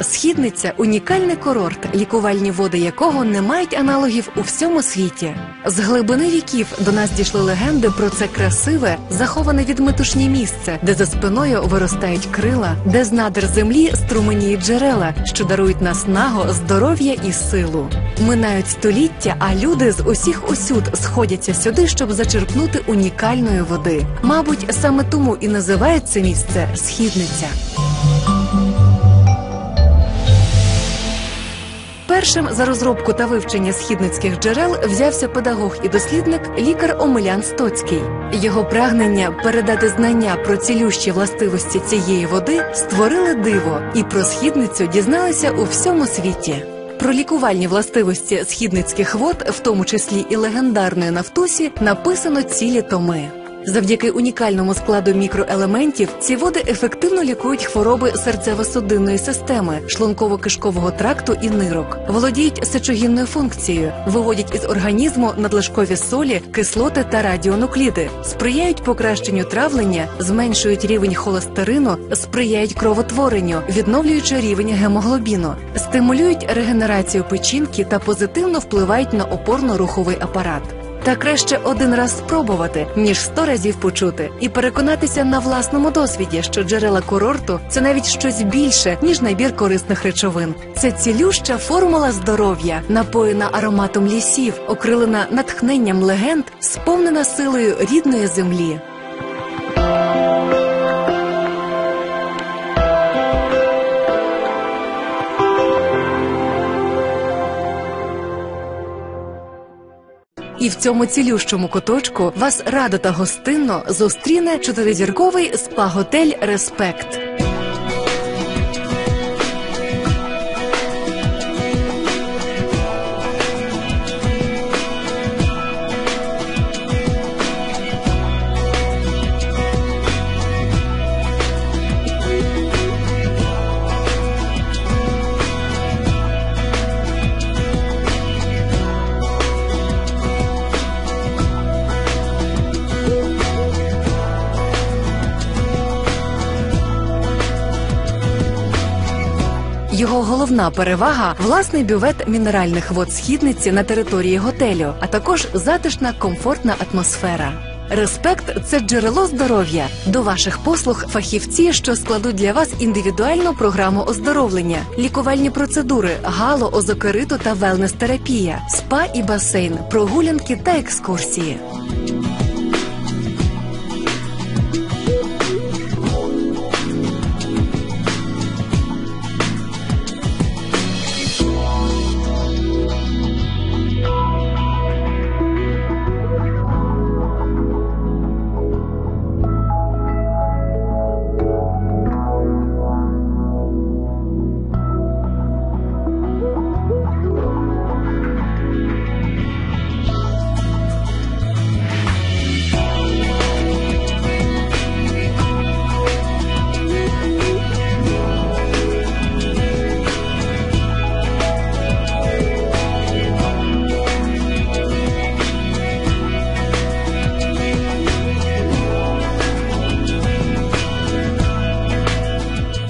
Східниця унікальний курорт, лікувальні води якого не мають аналогів у всьому світі. З глибини віків до нас дійшли легенди про це красиве, заховане від метушні місце, де за спиною виростають крила, де з надр землі струменіють джерела, що дарують наснаго, здоров'я і силу. Минають століття, а люди з усіх усюд сходяться сюди, щоб зачерпнути унікальної води. Мабуть, саме тому і називають це місце східниця. Першим за розробку та вивчення східницьких джерел взявся педагог і дослідник лікар Омелян Стоцький. Його прагнення передати знання про цілющі властивості цієї води створили диво, і про східницю дізналися у всьому світі. Про лікувальні властивості східницьких вод, в тому числі і легендарної нафтусі, написано цілі томи. Завдяки унікальному складу мікроелементів ці води ефективно лікують хвороби серцево-судинної системи, шлунково-кишкового тракту і нирок, володіють сечогінною функцією, виводять із організму надлишкові солі, кислоти та радіонукліди, сприяють покращенню травлення, зменшують рівень холестерину, сприяють кровотворенню, відновлюючи рівень гемоглобіну, стимулюють регенерацію печінки та позитивно впливають на опорно-руховий апарат. Та краще один раз спробувати, ніж сто разів почути, і переконатися на власному досвіді, що джерела курорту це навіть щось більше, ніж набір корисних речовин. Це цілюща формула здоров'я, напоєна ароматом лісів, окрилена натхненням легенд, сповнена силою рідної землі. І в цьому цілющому куточку вас радо та гостинно зустріне чотиризірковий спа-готель Респект. Його головна перевага власний бювет мінеральних вод східниці на території готелю, а також затишна комфортна атмосфера. Респект це джерело здоров'я. До ваших послуг фахівці, що складуть для вас індивідуальну програму оздоровлення, лікувальні процедури, гало, озокериту та велнес-терапія, спа і басейн, прогулянки та екскурсії.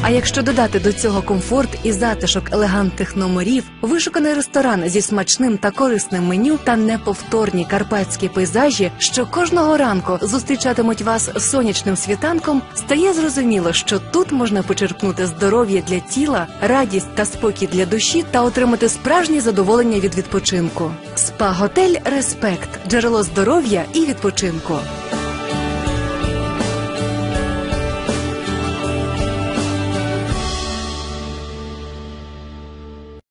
А якщо додати до цього комфорт і затишок елегантних номерів, вишуканий ресторан зі смачним та корисним меню та неповторні карпатські пейзажі, що кожного ранку зустрічатимуть вас сонячним світанком, стає зрозуміло, що тут можна почерпнути здоров'я для тіла, радість та спокій для душі та отримати справжнє задоволення від відпочинку. Спа-готель Респект джерело здоров'я і відпочинку.